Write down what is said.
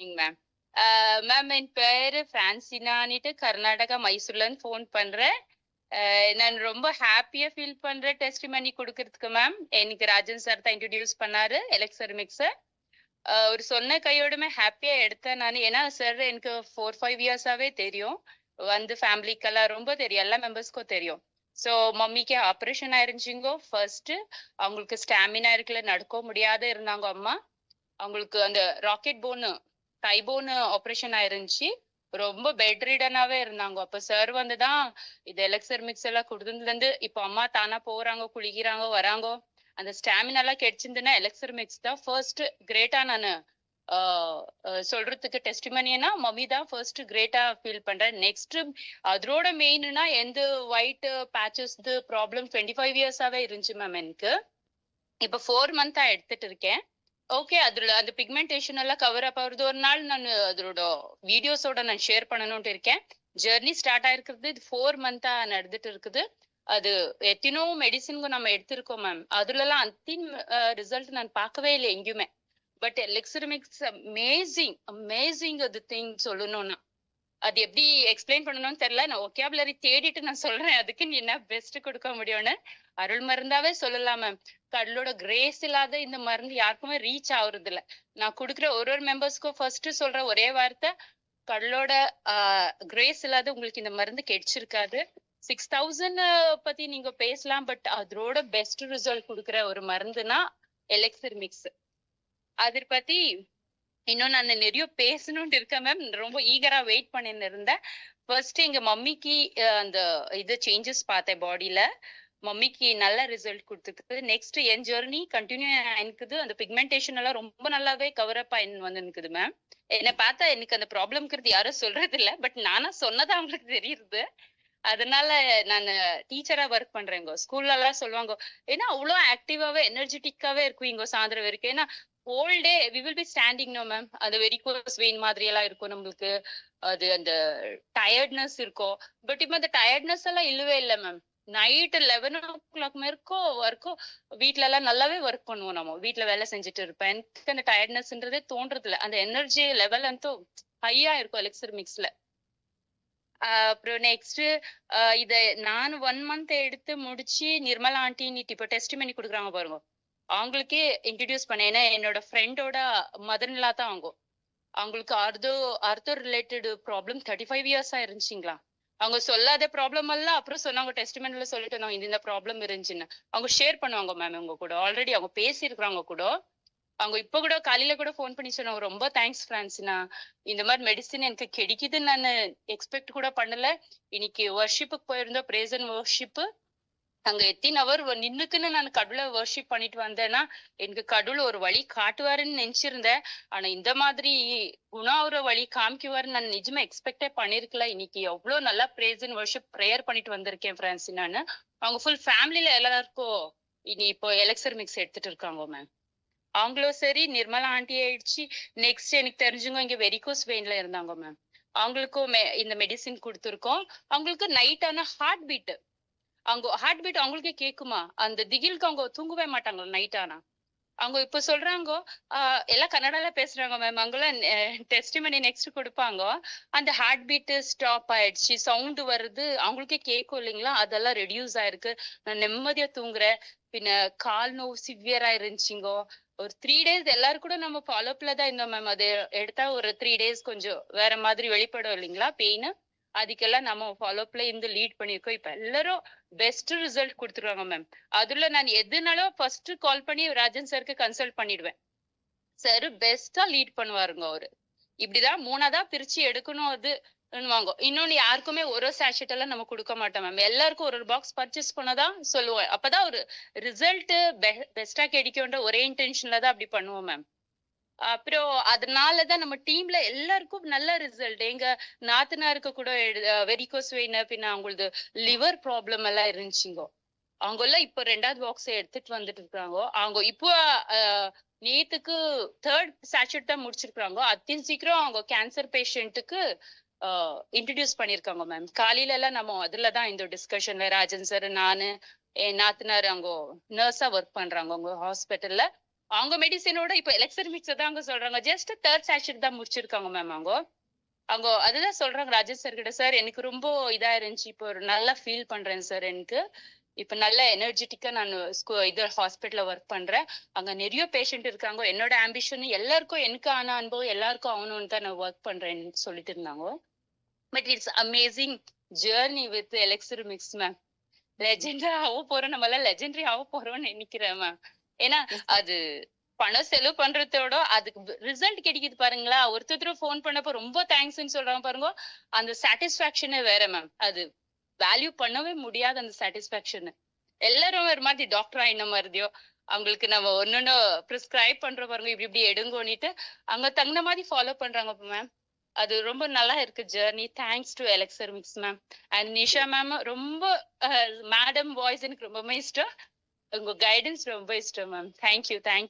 Ma'am ma'am என் பேர் பிரான்சினானிட்டு Karnataka மைசூர்லேருந்து phone பண்ணுறேன் நான் ரொம்ப ஹாப்பியாக ஃபீல் பண்ணுறேன் டெஸ்ட் மணி கொடுக்கறதுக்கு மேம் எனக்கு ராஜன் சார் தான் இன்ட்ரடியூஸ் பண்ணாரு எலெக்சர் மிக்ஸர் ஒரு சொன்ன கையோடுமே ஹாப்பியாக எடுத்தேன் நான். ஏன்னா சார் எனக்கு ஃபோர் ஃபைவ் இயர்ஸாகவே தெரியும். வந்து ஃபேமிலிக்கெல்லாம் ரொம்ப தெரியும். எல்லா மெம்பர்ஸ்க்கும் தெரியும். ஸோ மம்மிக்கு ஆப்ரேஷன் ஆயிருந்துச்சிங்கோ. ஃபர்ஸ்ட் அவங்களுக்கு ஸ்டாமினா இருக்குல்ல நடக்க முடியாத இருந்தாங்க அம்மா. அவங்களுக்கு அந்த ராக்கெட் போனு டைபோன் ஆப்ரேஷன் ஆயிருந்துச்சு. ரொம்ப பெட் ரீடனாவே இருந்தாங்க. அப்ப சார் வந்துதான் இது எலக்சர் மிக்ஸ் எல்லாம் கொடுத்ததுல இருந்து இப்போ அம்மா தானா போறாங்க குளிக்கிறாங்க வராங்க. அந்த ஸ்டாமினா எல்லாம் கிடைச்சிருந்துன்னா எலக்சர் மிக்ஸ் தான் ஃபர்ஸ்ட் கிரேட்டா நான் சொல்றதுக்கு டெஸ்டிமனியனா மம்மி தான் ஃபர்ஸ்ட் கிரேட்டா ஃபீல் பண்றேன். நெக்ஸ்ட் அதோட மெயின்னா எந்த white patches problem twenty five இயர்ஸாவே இருந்துச்சு மேம் எனக்கு. இப்போ ஃபோர் மந்த்தா எடுத்துட்டு இருக்கேன். ஓகே அதுல அந்த பிக்மெண்டேஷன் எல்லாம் கவர் அப் ஆகுறது ஒரு நாள் நான் அதோட வீடியோஸோட நான் ஷேர் பண்ணணும்ட்டு இருக்கேன். ஜெர்னி ஸ்டார்ட் ஆயிருக்கிறது இது ஃபோர் மந்தா நடந்துட்டு இருக்குது. அது எத்தனோ மெடிசின்கும் நம்ம எடுத்திருக்கோம் மேம் அதுல எல்லாம் அத்தின் ரிசல்ட் நான் பார்க்கவே இல்லை எங்கேயுமே. But Elixir Mix amazing amazing அது திங் சொல்லணும்னா. அது எப்படி எக்ஸ்பிளைன் பண்ணணும்னு தெரியல. நான் ஒகேபுலரி தேடிட்டு நான் சொல்றேன். அதுக்கு நீ என்ன பெஸ்ட் கொடுக்க முடியும்னு அருள் மருந்தாவே சொல்லலாம் மேம் கடலோட கிரேஸ் இல்லாத இந்த மருந்து யாருக்குமே ரீச் ஆகுறது இல்ல நான் கொடுக்குற ஒரு ஒரு மெம்பர்ஸ்க்கும் ஃபர்ஸ்ட் சொல்ற ஒரே வார்த்தை கடலோட கிரேஸ் இல்லாத உங்களுக்கு இந்த மருந்து கிடைச்சிருக்காது. சிக்ஸ் தௌசண்ட் பத்தி நீங்க பேசலாம் பட் அதோட பெஸ்ட் ரிசல்ட் கொடுக்குற ஒரு மருந்துனா எலெக்சர் மிக்ஸ் அதை பத்தி இன்னும் நான் நிறைய பேசணும்னு இருக்கேன் மேம் ரொம்ப ஈகரா வெயிட் பண்ணின்னு இருந்தேன். ஃபர்ஸ்ட் எங்க மம்மிக்கு அந்த இது சேஞ்சஸ் பார்த்தேன் பாடியில மம்மிக்கு நல்ல ரிசல்ட் கொடுத்துருக்கு நெக்ஸ்ட் என் ஜெர்னி கண்டினியூ ஆயிருக்குது அந்த பிக்மெண்டேஷன் எல்லாம் ரொம்ப நல்லாவே கவர் அப் ஆயின் வந்து நிக்குது மேம் என்னை பார்த்தா எனக்கு அந்த ப்ராப்ளம்ங்கிறது யாரும் சொல்றது இல்ல பட் நானா சொன்னதா அவங்களுக்கு தெரியுது. அதனால நான் டீச்சரா ஒர்க் பண்றேங்கோ ஸ்கூல்ல எல்லாம் சொல்லுவாங்க ஏன்னா அவ்வளோ ஆக்டிவாவே எனர்ஜெட்டிக்காவே இங்கோ சாயந்தரம் வரைக்கும். ஏன்னா whole day we will be standing no ma'am அது வெரிகோஸ் வெயின் மாதிரி எல்லாம் இருக்கும் நம்மளுக்கு. அது அந்த டயர்ட்னஸ் இருக்கும். பட் இப்போ அந்த டயர்ட்னஸ் எல்லாம் இல்லவே இல்லை ma'am night eleven o'clock மேற்கோ ஒர்க்கோ வீட்ல எல்லாம் நல்லாவே ஒர்க் பண்ணுவோம் நம்ம. வீட்ல வேலை செஞ்சுட்டு இருப்பேன். எனக்கு அந்த டயர்ட்னஸ்ன்றதே தோன்றது இல்லை அந்த எனர்ஜி லெவல் வந்து ஹையா இருக்கும் எலெக்சர் மிக்ஸ்ல அப்புறம் நெக்ஸ்ட் இத நான் ஒன் மந்த் எடுத்து முடிச்சு நிர்மலா ஆண்டி இப்போ டெஸ்ட் பண்ணி கொடுக்குறாங்க பாருங்க. அவங்களுக்கே இன்ட்ரடியூஸ் பண்ணேன். ஏன்னா என்னோட ஃப்ரெண்டோட மதன்லா தான் அவங்க. அவங்களுக்கு ortho ortho related problem thirty five இயர்ஸா இருந்துச்சுங்களா? அவங்க சொல்லாத ப்ராப்ளம் எல்லாம் அப்புறம் சொன்னாங்க டெஸ்ட்மெண்ட்ல சொல்லிட்டு நான் இந்த ப்ராப்ளம் இருந்துச்சுன்னு. அவங்க ஷேர் பண்ணுவாங்க மேம் உங்க கூட. ஆல்ரெடி அவங்க பேசியிருக்கிறாங்க கூட. அவங்க இப்ப கூட காலையில கூட ஃபோன் பண்ணி சொன்னாங்க ரொம்ப தேங்க்ஸ் பிரான்சினா இந்த மாதிரி மெடிசின் எனக்கு கிடைக்குதுன்னு நான் எக்ஸ்பெக்ட் கூட பண்ணல. இன்னைக்கு வர்ஷிப்புக்கு போயிருந்தோம் பிரேசன் ஒர்ஷிப்பு வர்ஷிப்பு அங்க எத்தின் அவர் நின்னுக்குன்னு நான் கடவுளை வர்ஷிப் பண்ணிட்டு வந்தேன்னா எனக்கு கடவுள் ஒரு வழி காட்டுவாருன்னு நினைச்சிருந்தேன். ஆனா இந்த மாதிரி குணா ஒரு வழி காமிக்குவாருன்னு நான் நிஜமா எக்ஸ்பெக்டே பண்ணிருக்கல. இன்னைக்கு எவ்வளவு நல்லா பிரேஸ் அண்ட் வர்ஷிப் ப்ரேயர் பண்ணிட்டு வந்திருக்கேன் பிரான்சி நான். அவங்க ஃபுல் ஃபேமிலியில எல்லாருக்கும் இனி இப்போ எலெக்சர் மிக்ஸ் எடுத்துட்டு இருக்காங்க மேம் அவங்களும் சரி நிர்மலா ஆண்டி ஆயிடுச்சு. நெக்ஸ்ட் எனக்கு தெரிஞ்சவங்க இங்க வெரிகோஸ் வெயின்ல இருந்தாங்க மேம் அவங்களுக்கும் இந்த மெடிசின் கொடுத்துருக்கோம். அவங்களுக்கு நைட் ஆனா ஹார்ட் பீட்டு அவங்க ஹார்ட் பீட் அவங்களுக்கே கேக்குமா? அந்த திகிலுக்கு அவங்க தூங்கவே மாட்டாங்களா நைட் ஆனா? அவங்க இப்ப சொல்றாங்க எல்லாம் கன்னடால பேசுறாங்க மேம் அவங்களாம் டெஸ்ட் பண்ணி நெக்ஸ்ட் கொடுப்பாங்க. அந்த ஹார்ட் பீட் ஸ்டாப் ஆயிடுச்சு. சவுண்ட் வருது. அவங்களுக்கே கேட்கும் இல்லைங்களா? அதெல்லாம் ரெடியூஸ் ஆயிருக்கு. நான் நிம்மதியா தூங்குறேன். பின்ன கால் நோவு சிவியரா இருந்துச்சுங்கோ ஒரு த்ரீ டேஸ் எல்லாரும் கூட நம்ம ஃபாலோப்ல தான் இருந்தோம் மேம் அது எடுத்தா ஒரு த்ரீ டேஸ் கொஞ்சம் வேற மாதிரி வெளிப்படும் இல்லைங்களா? பெயின் அதுக்கெல்லாம் நம்ம ஃபாலோப்ல இருந்து லீட் பண்ணிருக்கோம் இப்ப எல்லாரும் பெஸ்ட் ரிசல்ட் கொடுத்துருவாங்க மேம் அதுல நான் எதுனாலும் ஃபர்ஸ்ட் கால் பண்ணி ராஜன் சாருக்கு கன்சல்ட் பண்ணிடுவேன். சார் பெஸ்டா லீட் பண்ணுவாருங்க அவரு. இப்படிதான் மூணாதான் பிரிச்சு எடுக்கணும் அது வாங்க இன்னொன்னு யாருக்குமே ஒரு சாஷெட் எல்லாம் நம்ம கொடுக்க மாட்டோம் மேம் எல்லாருக்கும் ஒரு பாக்ஸ் பர்ச்சேஸ் பண்ணதான் சொல்லுவோம். அப்பதான் ஒரு ரிசல்ட் பெஸ்டா கிடைக்கும்ன்ற ஒரே இன்டென்ஷன்ல தான் அப்படி பண்ணுவோம் மேம் அப்புறம் அதனாலதான் நம்ம டீம்ல எல்லாருக்கும் நல்ல ரிசல்ட் எங்க நாத்தனாருக்கு கூட வெரிகோஸ் வெயின் பின்ன அவங்களது லிவர் ப்ராப்ளம் எல்லாம் இருந்துச்சுங்க. அவங்க எல்லாம் இப்ப ரெண்டாவது பாக்ஸ் எடுத்துட்டு வந்துட்டு இருக்காங்க. அவங்க இப்போ நேத்துக்கு தேர்ட் சாச்சட் தான் முடிச்சிருக்காங்க. அத்தின் சீக்கிரம் அவங்க கேன்சர் பேஷண்ட்டுக்கு இன்ட்ரடியூஸ் பண்ணிருக்காங்க மேம் காலையில எல்லாம் நம்ம அதுல தான் இந்த டிஸ்கஷன்ல ராஜன் சார் நானு என் நாத்தனார் அவங்க நர்ஸா ஒர்க் பண்றாங்க அவங்க ஹாஸ்பிட்டல்ல அவங்க மெடிசினோட இப்ப எலெக்சர் மிக்ஸ் தான் அவங்க சொல்றாங்க. ஜஸ்ட் தேர்ட் சாஷட் தான் முடிச்சிருக்காங்க மேம் அவங்க. அவங்க அதுதான் சொல்றாங்க ராஜேஷ் சார் கிட்ட. சார் எனக்கு ரொம்ப இதா இருந்துச்சு. இப்போ ஒரு நல்லா ஃபீல் பண்றேன் சார் எனக்கு. இப்ப நல்ல எனர்ஜெட்டிக்கா நான் இது ஹாஸ்பிட்டல்ல ஒர்க் பண்றேன். அங்க நிறைய பேஷண்ட் இருக்காங்க. என்னோட ஆம்பிஷன் எல்லாருக்கும் எனக்கு ஆன அனுபவம் எல்லாருக்கும் ஆகணும்னு தான் நான் ஒர்க் பண்றேன்னு சொல்லிட்டு இருந்தாங்க. But it's amazing journey with Elixir Mix ma'am லெஜெண்டா ஆக போறோம். நம்ம எல்லாம் லெஜெண்டரி ஆக போறோம்னு நினைக்கிறேன் மேம் ஏன்னா அது பணம் செலவு பண்றதோட அதுக்கு ரிசல்ட் கிடைக்குது பாருங்களா. ஒருத்தர் ஃபோன் பண்ணப்ப ரொம்ப தேங்க்ஸ்ன்னு சொல்றாங்க பாருங்க. அந்த சாட்டிஸ்பாக்சனே வேற மேம் அது வேல்யூ பண்ணவே முடியாது அந்த சாட்டிஸ்பாக்சன் எல்லாரும் ஒரு மாதிரி டாக்டர் ஆயின மாதிரியோ அவங்களுக்கு நம்ம ஒன்னொன்னு ப்ரிஸ்கிரைப் பண்ற பாருங்க. இப்படி இப்படி எடுங்கோனிட்டு அங்க தகுந்த மாதிரி ஃபாலோ பண்றாங்க மேம் அது ரொம்ப நல்லா இருக்கு journey thanks to Elixir Mix ma'am and Nisha ma'am ரொம்ப மேடம் வாய்ஸ் எனக்கு ரொம்பவே இஷ்டம். உங்க கைடன்ஸ் ரொம்ப இஷ்டம் மேம் தேங்க்யூ தேங்க்